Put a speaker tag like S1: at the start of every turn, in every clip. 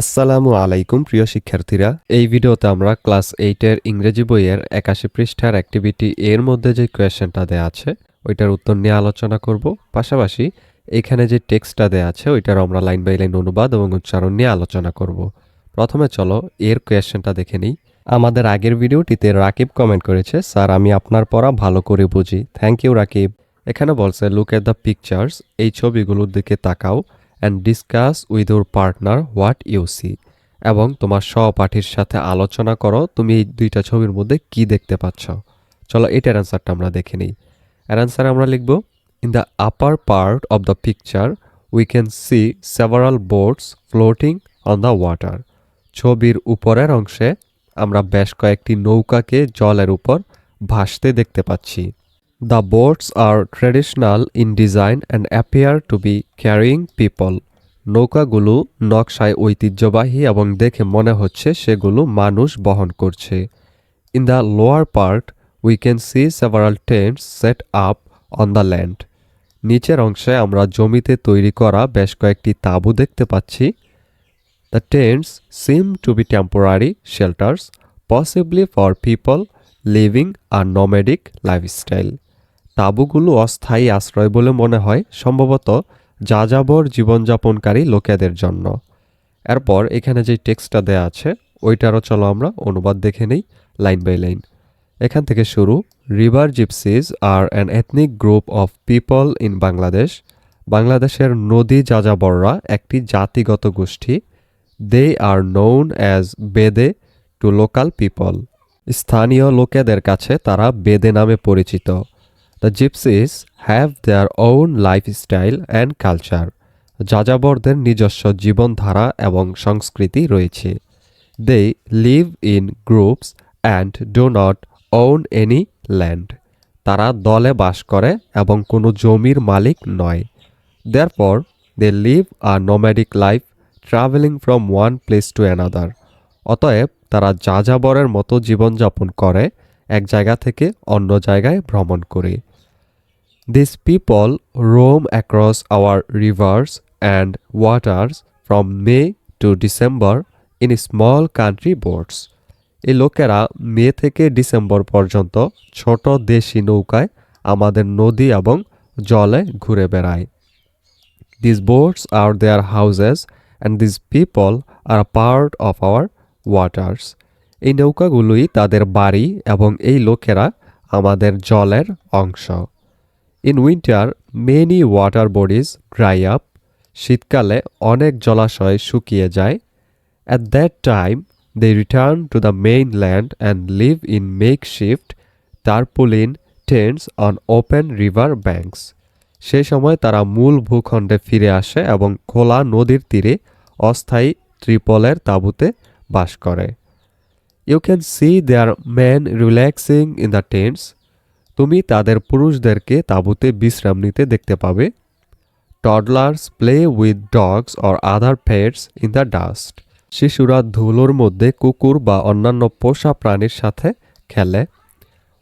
S1: আসসালামু আলাইকুম, প্রিয় শিক্ষার্থীরা। এই ভিডিওতে আমরা ক্লাস এইটের ইংরেজি বইয়ের একাশি পৃষ্ঠার অ্যাক্টিভিটি এর মধ্যে যে কোয়েশ্চেনটা দেওয়া আছে, ওইটার উত্তর নিয়ে আলোচনা করব। পাশাপাশি এখানে যে টেক্সটটা দেওয়া আছে, ওইটার আমরা লাইন বাই লাইন অনুবাদ এবং উচ্চারণ নিয়ে আলোচনা করব। প্রথমে চলো, এর কোয়েশ্চেনটা দেখে নিই। আমাদের আগের ভিডিওটিতে রাকিব কমেন্ট করেছে, স্যার, আমি আপনার পড়া ভালো করে বুঝি। Thank you, Rakib. এখানে বলছে, লুক এট দ্য পিকচার্স, এই ছবিগুলোর দিকে তাকাও। And discuss with your partner what you see এবং তোমার সহপাঠীর সাথে আলোচনা করো, তুমি এই দুইটা ছবির মধ্যে কি দেখতে পাচ্ছ। চলো এটার অ্যান্সারটা আমরা দেখে নিই। এর অ্যান্সার আমরা লিখব in the upper part of the picture we can see several boats floating on the water ছবির উপরের অংশে আমরা বেশ কয়েকটি নৌকাকে জলের উপর ভাসতে দেখতে পাচ্ছি। The boats are traditional in design and appear to be carrying people. নৌকাগুলো নকশায় ঐতিহ্যবাহী এবং দেখে মনে হচ্ছে সেগুলো মানুষ বহন করছে। In the lower part we can see several tents set up on the land নিচের অংশে আমরা জমিতে তৈরি করা বেশ কয়েকটি তাঁবু দেখতে পাচ্ছি। The tents seem to be temporary shelters possibly for people living a nomadic lifestyle তাঁবুগুলো অস্থায়ী আশ্রয় বলে মনে হয়, সম্ভবত যাযাবর জীবনযাপনকারী লোকেদের জন্য। এরপর এখানে যে টেক্সটটা দেয়া আছে, ওইটারও চলো আমরা অনুবাদ দেখে নেই, লাইন বাই লাইন। এখান থেকে শুরু river gypsies are an ethnic group of people in Bangladesh বাংলাদেশের নদী যাযাবররা একটি জাতিগত গোষ্ঠী। They are known as Bede to local people স্থানীয় লোকেদের কাছে তারা বেদে নামে পরিচিত। The gypsies have their own lifestyle and culture যাযাবরদের নিজস্ব জীবনধারা এবং সংস্কৃতি রয়েছে। They live in groups and do not own any land তারা দলে বাস করে এবং কোনো জমির মালিক নয়। Therefore they live a nomadic life travelling from one place to another অতএব, তারা যাযাবরের মতো জীবনযাপন করে, এক জায়গা থেকে অন্য জায়গায় ভ্রমণ করে। This people roam across our rivers and waters from May to December in small country boats এই লোকেরা মে থেকে ডিসেম্বর পর্যন্ত ছোট দেশি নৌকায় আমাদের নদী এবং জলে ঘুরে বেড়ায়। This boats are their houses and this people are part of our waters এই নৌকাগুলোই তাদের বাড়ি এবং এই লোকেরা আমাদের জলের অংশ। In winter many water bodies dry up শীতকালে অনেক জলাশয় শুকিয়ে যায়। At that time they return to the mainland and live in makeshift tarpaulin tents on open river banks সেই সময় তারা মূল ভূখণ্ডে ফিরে আসে এবং খোলা নদীর তীরে অস্থায়ী ত্রিপলের তাঁবুতে বাস করে। You can see their man relaxing in the tents তুমি তাদের পুরুষদেরকে তাঁবুতে বিশ্রাম নিতে দেখতে পাবে। Toddlers play with dogs or other pets in the dust শিশুরা ধুলোর মধ্যে কুকুর বা অন্যান্য পোষা প্রাণীর সাথে খেলে।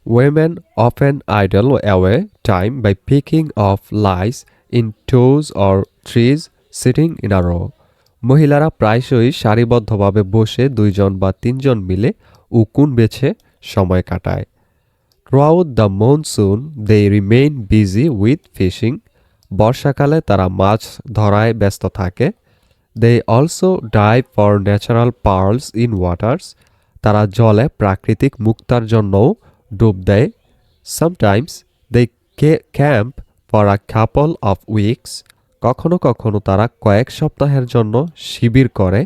S1: Women of often idle away time by picking off lice in twos or threes sitting in a row মহিলারা প্রায়শই সারিবদ্ধভাবে বসে দুইজন বা তিনজন মিলে উকুন বেছে সময় কাটায়। Throughout the monsoon they remain busy with fishing বর্ষাকালে তারা মাছ ধরায় ব্যস্ত থাকে। They also dive for natural pearls in waters তারা জলে প্রাকৃতিক মুক্তার জন্যও ডুব দেয়। Sometimes they camp for a couple of weeks কখনো কখনো তারা কয়েক সপ্তাহের জন্য শিবির করে।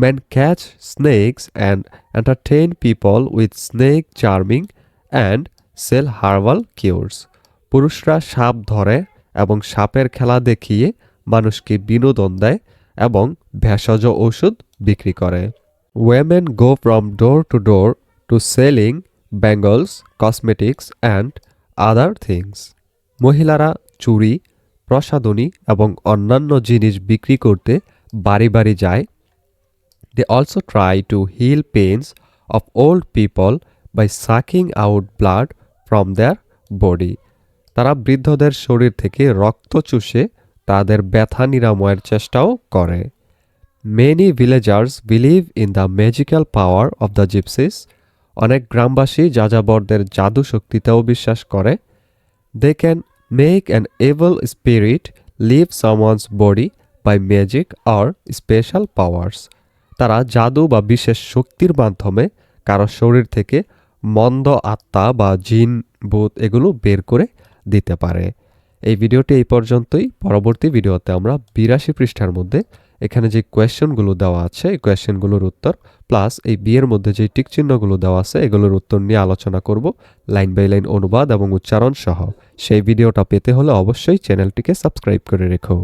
S1: Man catch snakes and entertain people with snake charming and sell herbal cures পুরুষরা সাপ ধরে এবং সাপের খেলা দেখিয়ে মানুষকে বিনোদন দেয় এবং ভেষজ ওষুধ বিক্রি করে। Women go from door to door to selling bangles cosmetics and other things মহিলারা চুড়ি প্রসাধনী এবং অন্যান্য জিনিস বিক্রি করতে বাড়ি বাড়ি যায়। They also try to heal pains of old people by sucking out blood from their body তারা বৃদ্ধদের শরীর থেকে রক্ত চুষে তাদের ব্যথা নিরাময়ের চেষ্টাও করে। Many villagers believe in the magical power of the gypsies অনেক গ্রামবাসী যাযাবরদের জাদু শক্তিতেও বিশ্বাস করে। They can make an evil spirit leave someone's body by magic or special powers তারা জাদু বা বিশেষ শক্তির মাধ্যমে কারও শরীর থেকে মন্দ আত্মা বা জিন, ভূত এগুলো বের করে দিতে পারে। এই ভিডিওটি এই পর্যন্তই। পরবর্তী ভিডিওতে আমরা বিরাশি পৃষ্ঠার মধ্যে এখানে যে কোয়েশ্চেনগুলো দেওয়া আছে, এই কোয়েশ্চেনগুলোর উত্তর প্লাস এই বিয়ের মধ্যে যে টিক চিহ্নগুলো দেওয়া আছে, এগুলোর উত্তর নিয়ে আলোচনা করব লাইন বাই লাইন অনুবাদ এবং উচ্চারণ সহ। সেই ভিডিওটা পেতে হলে অবশ্যই চ্যানেলটিকে সাবস্ক্রাইব করে রেখো।